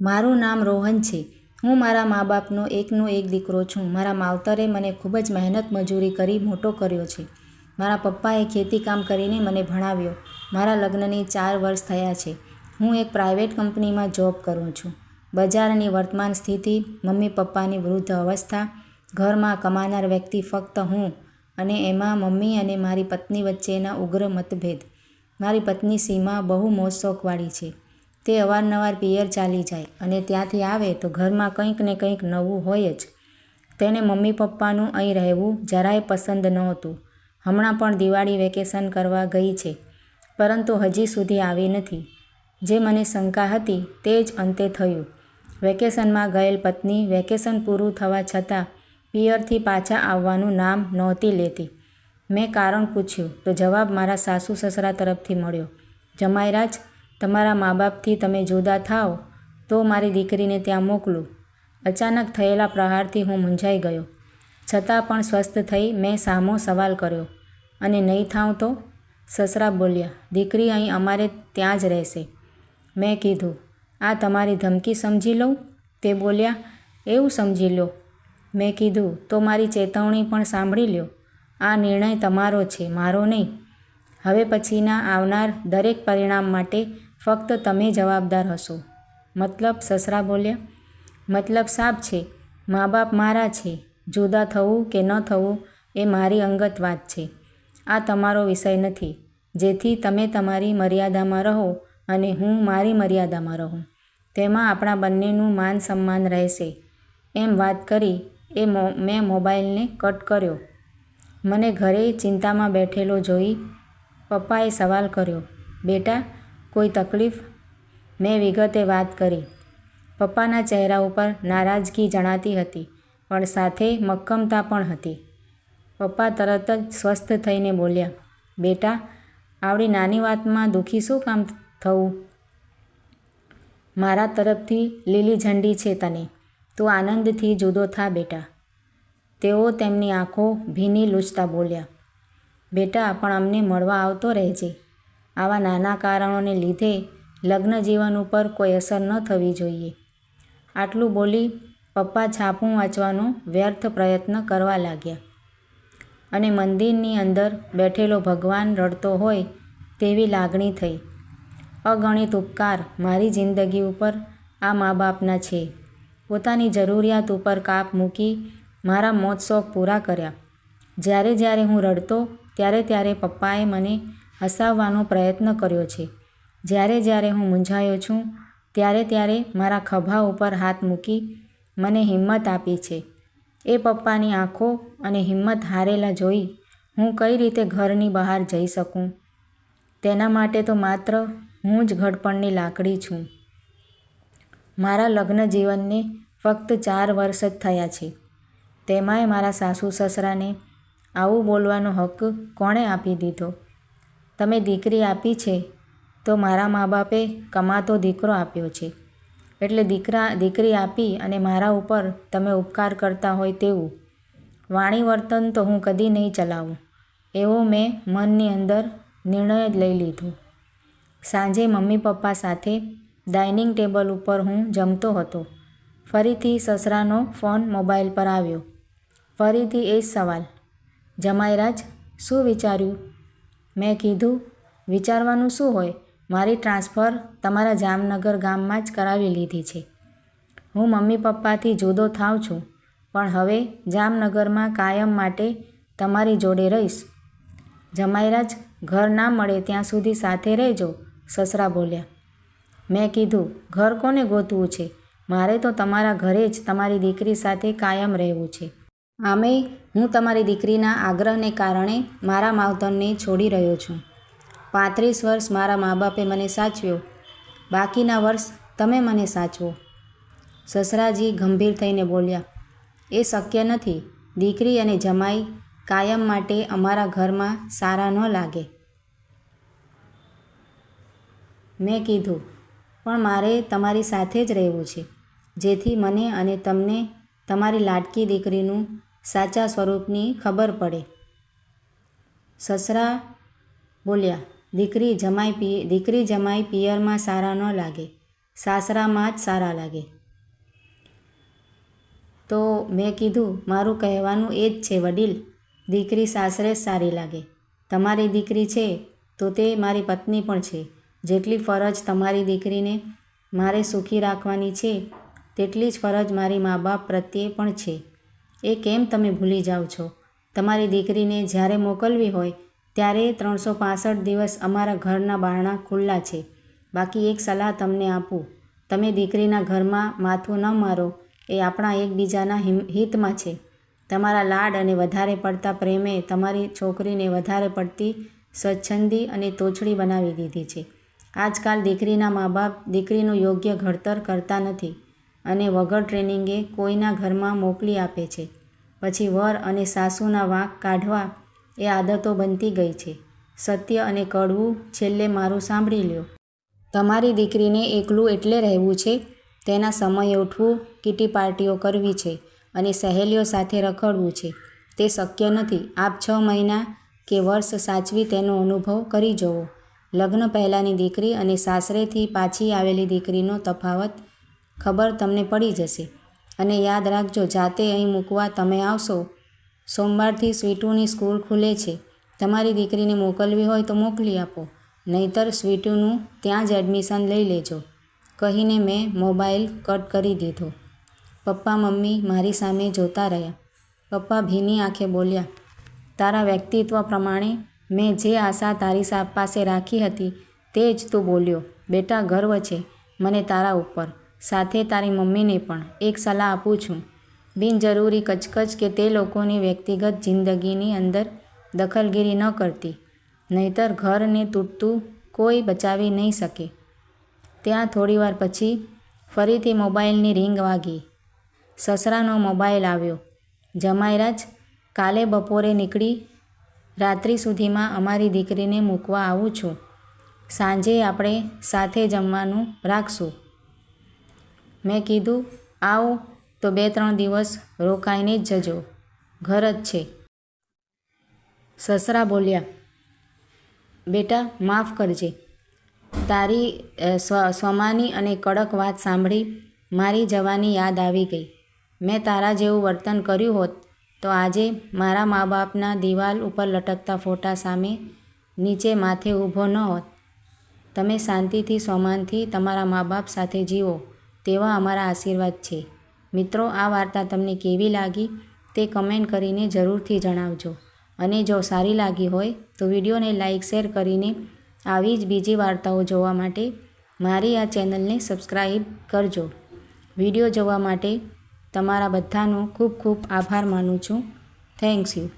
મારું નામ રોહન છે. હું મારા મા બાપનો એકનો એક દીકરો છું. મારા માવતરે મને ખૂબ જ મહેનત મજૂરી કરી મોટો કર્યો છે. મારા પપ્પાએ ખેતીકામ કરીને મને ભણાવ્યો. મારા લગ્નની ચાર વર્ષ થયા છે. હું એક પ્રાઇવેટ કંપનીમાં જોબ કરું છું. બજારની વર્તમાન સ્થિતિ, મમ્મી પપ્પાની વૃદ્ધ અવસ્થા, ઘરમાં કમાનાર વ્યક્તિ ફક્ત હું અને એમાં મમ્મી અને મારી પત્ની વચ્ચેના ઉગ્ર મતભેદ. મારી પત્ની સીમા બહુ મોજશોખવાળી છે. તે અવારનવાર પિયર ચાલી જાય અને ત્યાંથી આવે તો ઘરમાં કંઈક ને કંઈક નવું હોય જ. તેને મમ્મી પપ્પાનું અહીં રહેવું જરાય પસંદ નહોતું. હમણાં પણ દિવાળી વેકેશન કરવા ગઈ છે, પરંતુ હજી સુધી આવી નથી. જે મને શંકા હતી તે જ અંતે થયું. વેકેશનમાં ગયેલ પત્ની વેકેશન પૂરું થવા છતાં પિયરથી પાછા આવવાનું નામ નહોતી લેતી. મેં કારણ પૂછ્યું તો જવાબ મારા સાસુ સસરા તરફથી મળ્યો. જમાઈરાજ તમારા મા બાપથી તમે જુદા થાઓ, તો મારી દીકરીને ત્યાં મોકલું. અચાનક થયેલા પ્રહારથી હું મૂંઝાઈ ગયો. છતાં પણ સ્વસ્થ થઈ મેં સામો સવાલ કર્યો. અને નહીં થાઉં તો? સસરા બોલ્યા. દીકરી અહીં અમારે ત્યાં જ રહેશે. મેં કીધું. આ તમારી ધમકી સમજી લઉં? તે બોલ્યા. એવું સમજી લો. મેં કીધું. તો મારી ચેતવણી પણ સાંભળી લ્યો. આ નિર્ણય તમારો છે, મારો નહીં. હવે પછીના આવનાર દરેક પરિણામ માટે ફક્ત તમે જવાબદાર હશો. મતલબ સસરા બોલ્યા, મતલબ સાફ છે મા બાપ મારા છે, જુદા થવું કે ન થવું એ મારી અંગત વાત છે. આ તમારો વિષય નથી, જેથી તમે તમારી મર્યાદામાં રહો અને હું મારી મર્યાદામાં રહું. તેમાં આપણા બંનેનું માન સન્માન રહેશે. એમ વાત કરી, એ મો, મેં મોબાઈલને કટ કર્યો. મને ઘરે ચિંતામાં બેઠેલો જોઈ પપ્પાએ સવાલ કર્યો, બેટા કોઈ તકલીફ? મેં વિગતે વાત કરી. પપ્પાના ચહેરા ઉપર નારાજગી જણાતી હતી, પણ સાથે મક્કમતા પણ હતી. પપ્પા તરત જ સ્વસ્થ થઈને બોલ્યા, બેટા, આવડી નાની વાતમાં દુઃખી શું કામ થવું? મારા તરફથી લીલી ઝંડી છે તને. તું આનંદથી જુદો થા, બેટા. તેઓ તેમની આંખો ભીની લૂછતા બોલ્યા, બેટા, પણ અમને મળવા આવતો રહેજે. આવા નાના કારણોને લીધે લગ્ન જીવન ઉપર કોઈ અસર ન થવી જોઈએ. આટલું બોલી પપ્પા છાપું વાંચવાનો વ્યર્થ પ્રયત્ન કરવા લાગ્યા. અને મંદિરની અંદર બેઠેલો ભગવાન રડતો હોય તેવી લાગણી થઈ. અગણિત ઉપકાર મારી જિંદગી ઉપર આ મા બાપના છે. પોતાની જરૂરિયાત ઉપર કાપ મૂકી મારા મોજ શોખ પૂરા કર્યા. જ્યારે જ્યારે હું રડતો, ત્યારે ત્યારે પપ્પાએ મને હસાવવાનો પ્રયત્ન કર્યો છે. જ્યારે જ્યારે હું મૂંઝાયો છું, ત્યારે ત્યારે મારા ખભા ઉપર હાથ મૂકી મને હિંમત આપી છે. એ પપ્પાની આંખો અને હિંમત હારેલા જોઈ હું કઈ રીતે ઘરની બહાર જઈ શકું? તેના માટે તો માત્ર હું જ ઘડપણની લાકડી છું. મારા લગ્ન જીવનને ફક્ત ચાર વર્ષ જ થયા છે. તેમાંય મારા સાસુ સસરાને આવું બોલવાનો હક કોણે આપી દીધો? તમે દીકરી આપી છે, તો મારા મા બાપે કમાતો દીકરો આપ્યો છે. એટલે દીકરા, દીકરી આપી અને મારા ઉપર તમે ઉપકાર કરતા હોય તેવું. વાણી વર્તન તો હું કદી નહીં ચલાવું. એવો મેં મનની અંદર નિર્ણય જ લઈ લીધો. સાંજે મમ્મી પપ્પા સાથે ડાઇનિંગ ટેબલ ઉપર હું જમતો હતો. ફરીથી સસરાનો ફોન મોબાઈલ પર આવ્યો. ફરીથી એ જ સવાલ. જમાઈરાજ શું વિચાર્યું? મેં કીધું, વિચારવાનું શું હોય? મારી ટ્રાન્સફર તમારા જામનગર ગામમાં જ કરાવી લીધી છે. હું મમ્મી પપ્પાથી જુદો થાવ છું, પણ હવે જામનગરમાં કાયમ માટે તમારી જોડે રહીશ. જમાઈરાજ, ઘર ના મળે ત્યાં સુધી સાથે રહેજો, સસરા બોલ્યા. મેં કીધું, ઘર કોને ગોતવું છે? મારે તો તમારા ઘરે જ તમારી દીકરી સાથે કાયમ રહેવું છે. આમેય હું તમારી દીકરીના આગ્રહને કારણે મારા માવતરને છોડી રહ્યો છું. પાંત્રીસ વર્ષ મારા મા બાપે મને સાચવ્યો. બાકીના વર્ષ તમે મને સાચવો. સસરાજી ગંભીર થઈને બોલ્યા, એ શક્ય નથી. દીકરી અને જમાઈ કાયમ માટે અમારા ઘરમાં સારા ન લાગે. મેં કીધું, પણ મારે તમારી સાથે જ રહેવું છે, જેથી મને અને તમને તમારી લાડકી દીકરીનું સાચા સ્વરૂપની ખબર પડે. સસરા બોલ્યા, દીકરી જમાઈ પી, દીકરી જમાઈ પિયરમાં સારા ન લાગે. સાસરામાં જ સારા લાગે. તો મેં કીધું, મારું કહેવાનું એ જ છે વડીલ. દીકરી સાસરે જ સારી લાગે. તમારી દીકરી છે તો તે મારી પત્ની પણ છે. જેટલી ફરજ તમારી દીકરીને મારે સુખી રાખવાની છે, તેટલી જ ફરજ મારી મા બાપ પ્રત્યે પણ છે. એ કેમ તમે ભૂલી જાઓ છો? તમારી દીકરીને જ્યારે મોકલવી હોય, ત્યારે ત્રણસો પાંસઠ દિવસ અમારા ઘરના બારણા ખુલ્લા છે. બાકી એક સલાહ તમને આપું. તમે દીકરીના ઘરમાં માથું ન મારો, એ આપણા એકબીજાના હિતમાં છે. તમારા લાડ અને વધારે પડતા પ્રેમે તમારી છોકરીને વધારે પડતી સ્વચ્છંદી અને તોછડી બનાવી દીધી છે. આજકાલ દીકરીના મા બાપ દીકરીનું યોગ્ય ઘડતર કરતા નથી. અને વગર ટ્રેનિંગે કોઈના ઘરમાં મોકલી આપે છે. પછી વર અને સાસુના વાંક કાઢવા એ આદતો બનતી ગઈ છે. સત્ય અને કડવું છેલ્લે મારું સાંભળી લ્યો. તમારી દીકરીને એકલું એટલે રહેવું છે? તેના સમયે ઉઠવું, કીટી પાર્ટીઓ કરવી છે અને સહેલીઓ સાથે રખડવું છે. તે શક્ય નથી. આપ છ મહિના કે વર્ષ સાચવી તેનો અનુભવ કરી જવો. લગ્ન પહેલાંની દીકરી અને સાસરેથી પાછી આવેલી દીકરીનો તફાવત ખબર તમને પડી જશે. અને યાદ રાખજો, જાતે અહીં મૂકવા તમે આવશો. સોમવારથી સ્વીટુની સ્કૂલ ખુલે છે. તમારી દીકરીને મોકલવી હોય તો મોકલી આપો. નહીતર સ્વીટુનું ત્યાં જ એડમિશન લઈ લેજો. કહીને મેં મોબાઈલ કટ કરી દીધો. પપ્પા, મમ્મી મારી સામે જોતા રહ્યા. પપ્પા ભીની આંખે બોલ્યા, તારા વ્યક્તિત્વ પ્રમાણે મેં જે આશા તારી સાપ પાસે રાખી હતી તે જ તું બોલ્યો. બેટા, ગર્વ છે મને તારા ઉપર. સાથે તારી મમ્મીને પણ એક સલાહ આપું છું. બિનજરૂરી કચકચ કે તે લોકોની વ્યક્તિગત જિંદગીની અંદર દખલગીરી ન કરતી, નહીતર ઘરને તૂટતું કોઈ બચાવી નહીં શકે. ત્યાં થોડીવાર પછી ફરીથી મોબાઈલની રિંગ વાગી. સસરાનો મોબાઈલ આવ્યો. જમાઈરાજ કાલે બપોરે નીકળી, રાત્રિ સુધીમાં અમારી દીકરીને મૂકવા આવું છું. સાંજે આપણે સાથે જમવાનું રાખશું. મેં કીધું, આવો, તો બે ત્રણ દિવસ રોકાઈને જ જજો. ઘર જ છે. સસરા બોલ્યા, બેટા, માફ કરજે. તારી સ્વ, સ્વમાની અને કડક વાત સાંભળી મારી જવાની યાદ આવી ગઈ. મેં તારા જેવું વર્તન કર્યું હોત તો આજે મારા મા બાપના દિવાલ ઉપર લટકતા ફોટા સામે નીચે માથે ઊભો ન હોત. તમે શાંતિથી, સ્વમાનથી તમારા મા બાપ સાથે જીવો. તેવા અમારા આશીર્વાદ છે. મિત્રો, આ વાર્તા તમને કેવી લાગી તે કમેન્ટ કરીને જરૂરથી જણાવજો. અને જો સારી લાગી હોય તો વિડીયોને લાઇક શેર કરીને આવી જ બીજી વાર્તાઓ જોવા માટે મારી આ ચેનલને સબસ્ક્રાઈબ કરજો. વીડિયો જોવા માટે તમારા બધાનો ખૂબ ખૂબ આભાર માનું છું. Thanks you.